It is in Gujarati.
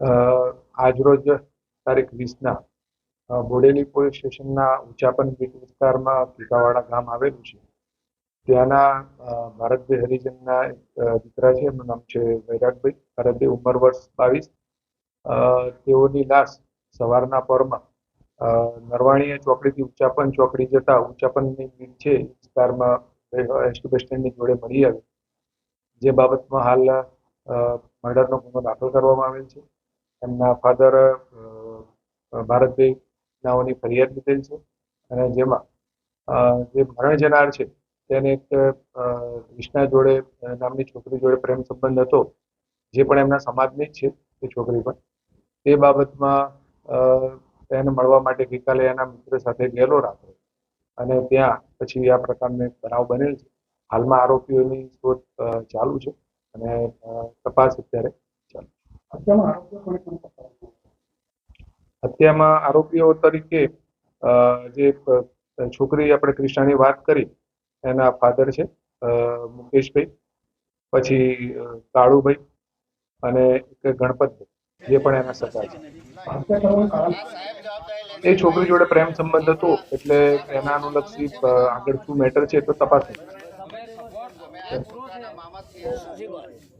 આજરોજ તારીખ વીસના બોડેલી પોલીસ સ્ટેશનના ઉચાપન બીટ વિસ્તારમાં પીકાવાડા ગામ આવેલું છે. ત્યાંના ભારતભાઈ હરિજનના એક દીકરા છે એમનું નામ છે વૈરાગભાઈ. ભારતભાઈ ઉંમર વર્ષ બાવીસ. તેઓની લાશ સવારના પરમાં અ, નરવાણીયા ચોકડીથી ઉચ્ચાપન ચોકડી જતા ઉચ્ચાપનની બીટ છે વિસ્તારમાં એસટી બસ સ્ટેન્ડની જોડે મળી આવી. જે બાબતમાં હાલ મર્ડરનો ગુનો દાખલ કરવામાં આવેલ છે. એમના ફાધર ભારતભાઈ નાઓની ફરિયાદ લીધેલ છે. અને જેમાં જે મરણ જનાર છે, તેને એક વિષ્ણા જોડે નામની છોકરી જોડે પ્રેમ સંબંધ હતો, જે પણ એમના સમાજની જ છે, એ છોકરી પણ. તે બાબતમાં તેને મળવા માટે ગઈકાલે એના મિત્ર સાથે ગયેલો રાત્રે. અને ત્યાં પછી આ પ્રકારનો એક બનાવ બનેલ છે. હાલમાં આરોપીઓની શોધ ચાલુ છે. અને તપાસ અત્યારે. હત્યામાં આરોપીઓ તરીકે જે છોકરી આપણે ક્રિષ્ણાની વાત કરી, એના ફાધર છે મુકેશભાઈ, પછી કાળુભાઈ અને ગણપતભાઈ, જે પણ એના સગા છે. એ છોકરી જોડે પ્રેમ સંબંધ હતો, એટલે એના અનુલક્ષી આગળ શું મેટર છે તો તપાસ.